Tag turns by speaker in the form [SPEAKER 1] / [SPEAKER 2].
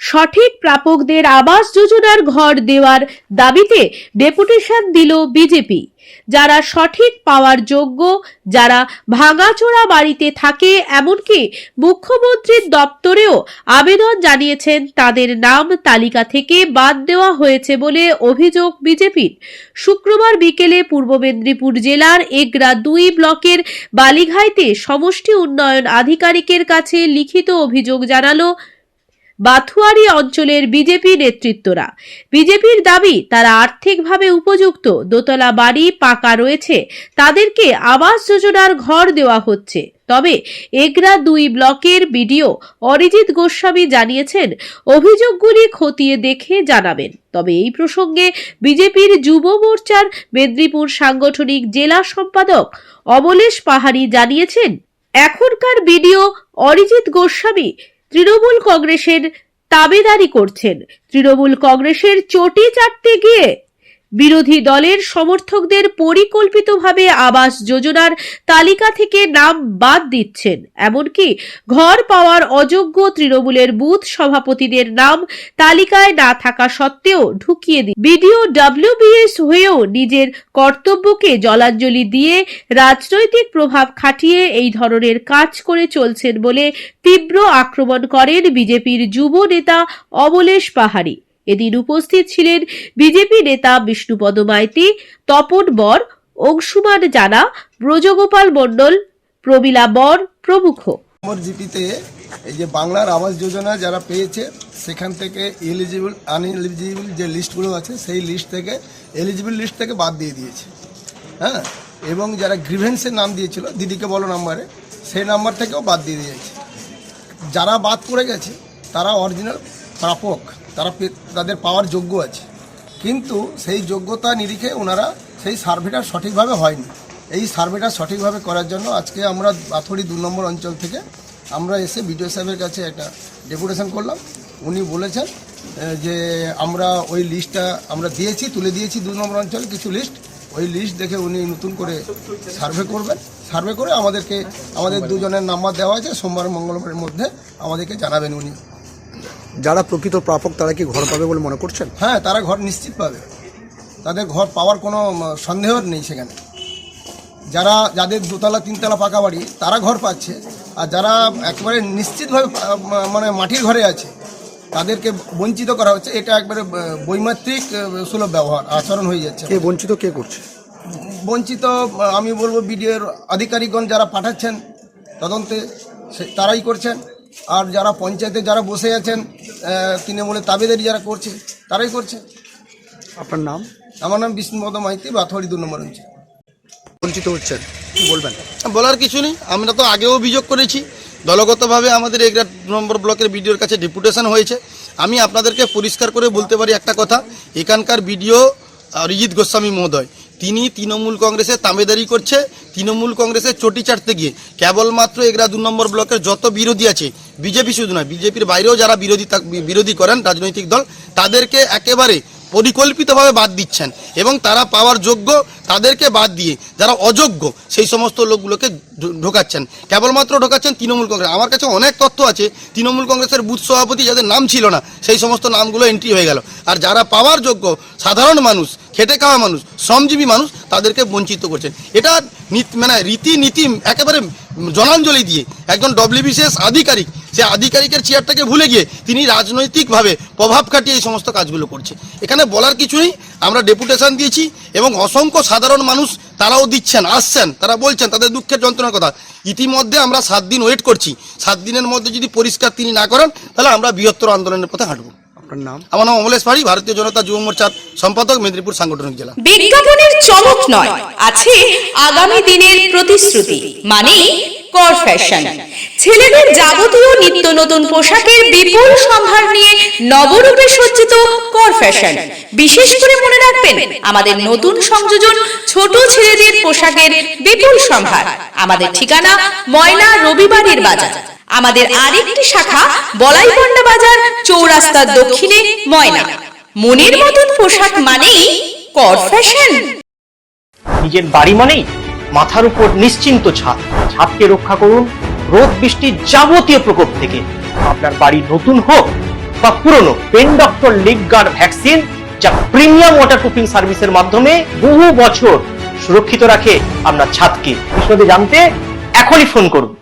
[SPEAKER 1] সঠিক প্রাপকদের আবাস যোজনার ঘর দেওয়ার দাবিতে ডেপুটেশন দিল বিজেপি। যারা সঠিক পাওয়ার যোগ্য, যারা ভাঙাচোরা বাড়িতে থাকে, এমনকি মুখ্যমন্ত্রীর দপ্তরেও আবেদন জানিয়েছেন তাদের নাম তালিকা থেকে বাদ দেওয়া হয়েছে বলে অভিযোগ বিজেপির। শুক্রবার বিকেলে পূর্ব মেদিনীপুর জেলার এগরা দুই ব্লকের বালিঘাইতে সমষ্টি উন্নয়ন আধিকারিকের কাছে লিখিত অভিযোগ জানালো বাথুয়ারি অঞ্চলের বিজেপি নেতৃত্বরা। বিজেপির দাবি, তারা আর্থিকভাবে উপযুক্ত, দোতলা বাড়ি পাকা রয়েছে, তাদেরকে আবাস যোজনার ঘর দেওয়া হচ্ছে। তবে এগরা দুই ব্লকের বিডিও অরিজিৎ গোস্বামী জানিয়েছেন, অভিযোগগুলি খতিয়ে দেখে জানাবেন। তবে এই প্রসঙ্গে বিজেপির যুব মোর্চার মেদিনীপুর সাংগঠনিক জেলা সম্পাদক অমলেশ পাহাড়ি জানিয়েছেন, এখনকার বিডিও অরিজিৎ গোস্বামী তৃণমূল কংগ্রেসের তাবেদারি করছেন। তৃণমূল কংগ্রেসের চটি চাটতে গিয়ে বিরোধী দলের সমর্থকদের পরিকল্পিতভাবে আবাস যোজনার তালিকা থেকে নাম বাদ দিচ্ছেন। এমনকি ঘর পাওয়ার অযোগ্য তৃণমূলের বুথ সভাপতিদের নাম তালিকায় না থাকা সত্ত্বেও ঢুকিয়ে দি বিডিও ডাব্লিউবিএস হয়েও নিজের কর্তব্যকে জলাঞ্জলি দিয়ে রাজনৈতিক প্রভাব খাটিয়ে এই ধরনের কাজ করে চলছেন বলে তীব্র আক্রমণ করেন বিজেপির যুব নেতা অমলেশ পাহাড়ি। এদিন উপস্থিত ছিলেন বিজেপি নেতা বিষ্ণুপদ মাইতি তপন বর, অংশুমান জানা, ব্রজগোপাল মণ্ডল, প্রমীলা বর প্রমুখ।
[SPEAKER 2] জিপিতে এই যে বাংলার আবাস যোজনা যারা পেয়েছে, সেখান থেকে এলিজিবল আনএলিজিবল যে লিস্টগুলো আছে, সেই লিস্ট থেকে এলিজিবল লিস্ট থেকে বাদ দিয়ে দিয়েছে। হ্যাঁ? এবং যারা গ্রিভেন্সের নাম দিয়েছিল, দিদিকে বলো নাম্বারে, সেই নাম্বার থেকেও বাদ দিয়ে দিয়েছে। যারা বাদ পড়ে গেছে, তারা অরিজিনাল প্রাপক। তারা তাদের পাওয়ার যোগ্য আছে। কিন্তু সেই যোগ্যতা নিরিখে ওনারা সেই সার্ভেটা সঠিকভাবে হয়নি। এই সার্ভেটা সঠিকভাবে করার জন্য আজকে আমরা বাথড়ি দু নম্বর অঞ্চল থেকে আমরা এসে বিডিও সাহেবের কাছে একটা ডেপুটেশন করলাম। উনি বলেছেন যে আমরা ওই লিস্টটা আমরা দিয়েছি, তুলে দিয়েছি দু নম্বর অঞ্চলে কিছু লিস্ট। ওই লিস্ট দেখে উনি নতুন করে সার্ভে করবেন। সার্ভে করে আমাদেরকে, আমাদের দুজনের নাম্বার দেওয়া আছে। সোমবার, মঙ্গলবারের মধ্যে আমাদেরকে জানাবেন উনি।
[SPEAKER 3] যারা প্রকৃত প্রাপক তারা কি ঘর পাবে বলে মনে করছেন?
[SPEAKER 2] হ্যাঁ তারা ঘর নিশ্চিত পাবে। তাদের ঘর পাওয়ার কোনো সন্দেহ নেই সেখানে। যারা যাদের দোতলা তিনতলা পাকা বাড়ি তারা ঘর পাচ্ছে। আর যারা একেবারে নিশ্চিতভাবে মানে মাটির ঘরে আছে তাদেরকে বঞ্চিত করা হচ্ছে। এটা একবারে বৈমাত্রিক সুলভ ব্যবহার আচরণ হয়ে যাচ্ছে।
[SPEAKER 3] কে বঞ্চিত কে করছে?
[SPEAKER 2] বঞ্চিত আমি বলব বিডিওর আধিকারিকগণ যারা পাঠাচ্ছেন তদন্তে সে- তারাই করছেন। আর যারা পঞ্চায়েতে যারা বসে আছেন তৃণমূলের তাবেদারি যারা করছে তারাই করছে।
[SPEAKER 3] আপনার নাম?
[SPEAKER 2] আমার নাম বিষ্ণুপদ মাইতি বাথুয়ারি দু নম্বর অঞ্চল।
[SPEAKER 3] বঞ্চিত হচ্ছেন কি বলবেন?
[SPEAKER 4] বলার কিছু নেই আমরা তো আগেও অভিযোগ করেছি। দলগতভাবে আমাদের এগ্রা নম্বর ব্লকের বিডিওর কাছে ডেপুটেশন হয়েছে। আমি আপনাদেরকে পরিষ্কার করে বলতে পারি একটা কথা এখানকার বিডিও অরিজিৎ গোস্বামী মহোদয়। তিনি তৃণমূল কংগ্রেসের তামেদারি করছে, তৃণমূল কংগ্রেসের চটি চাটতে গিয়ে। কেবলমাত্র এগরা দু নম্বর ব্লকের যত বিরোধী আছে, বিজেপি শুধু নয়, বিজেপির বাইরেও যারা বিরোধী বিরোধী করেন রাজনৈতিক দল, তাদেরকে একেবারে পরিকল্পিতভাবে বাদ দিচ্ছেন এবং তারা পাওয়ার যোগ্য তাদেরকে বাদ দিয়ে যারা অযোগ্য সেই সমস্ত লোকগুলোকে ঢোকাচ্ছেন। কেবলমাত্র ঢোকাচ্ছেন তৃণমূল কংগ্রেস। আমার কাছে অনেক তথ্য আছে, তৃণমূল কংগ্রেসের বুথ সভাপতি যাদের নাম ছিল না, সেই সমস্ত নামগুলো এন্ট্রি হয়ে গেল। আর যারা পাওয়ার যোগ্য, সাধারণ মানুষ, খেটে খাওয়া মানুষ, শ্রমজীবী মানুষ তাদেরকে বঞ্চিত করছেন। এটা মানে রীতিনীতি একেবারে জনাঞ্জলি দিয়ে একজন ডব্লিউবিসিএস আধিকারিক, সে আধিকারিকের চেয়ারটাকে ভুলে গিয়ে তিনি রাজনৈতিকভাবে প্রভাব খাটিয়ে এই সমস্ত কাজগুলো করছে এখানে বলার কিছু নেই, আমরা ডেপুটেশন দিয়েছি এবং অসংখ্য সাধারণ মানুষ তারাও দিচ্ছেন, আসছেন, তারা বলছেন তাদের দুঃখের যন্ত্রণার কথা। ইতিমধ্যে আমরা সাত দিন ওয়েট করছি। সাত দিনের মধ্যে যদি পরিষ্কার তিনি না করেন, তাহলে আমরা বৃহত্তর আন্দোলনের পথে হাঁটব।
[SPEAKER 3] আপনার নাম?
[SPEAKER 4] আমার নাম অমলেশ পাড়ি ভারতীয় জনতা যুব মোর্চার সম্পাদক মেদিনীপুর সাংগঠনিক জেলা।
[SPEAKER 5] বিজ্ঞাপনের চমক নয় আছে আগামী দিনের প্রতিশ্রুতি মানে কর ফ্যাশন ছেলেদের যাবতীয় নিত্য নতুন পোশাকের বিপুল সম্ভার নিয়ে নবরূপে সজ্জিত কর ফ্যাশন বিশেষ করে মনে রাখবেন আমাদের নতুন সংযোজন ছোট ছেলেদের পোশাকের বিপুল সম্ভার। আমাদের ঠিকানা ময়না রবিবারের বাজার। আমাদের আরেকটি শাখা, বলাইপন্ডা বাজার, চৌরাস্তার দক্ষিণে, ময়না। মনের মতন পোশাক মানেই কর ফ্যাশন।
[SPEAKER 6] নিজের বাড়ি মানেই মাথার উপর নিশ্চিন্ত ছাদ। ছাদকে রক্ষা করুন রোদ বৃষ্টির যাবতীয় প্রকোপ থেকে। আপনার বাড়ি নতুন হোক বা পুরনো, pen doctor leak guard vaccine, যা প্রিমিয়াম ওয়াটারপ্রুফিং সার্ভিসের মাধ্যমে বহু বছর সুরক্ষিত রাখে আপনার ছাদকে। বিশদে জানতে এখনই ফোন করুন।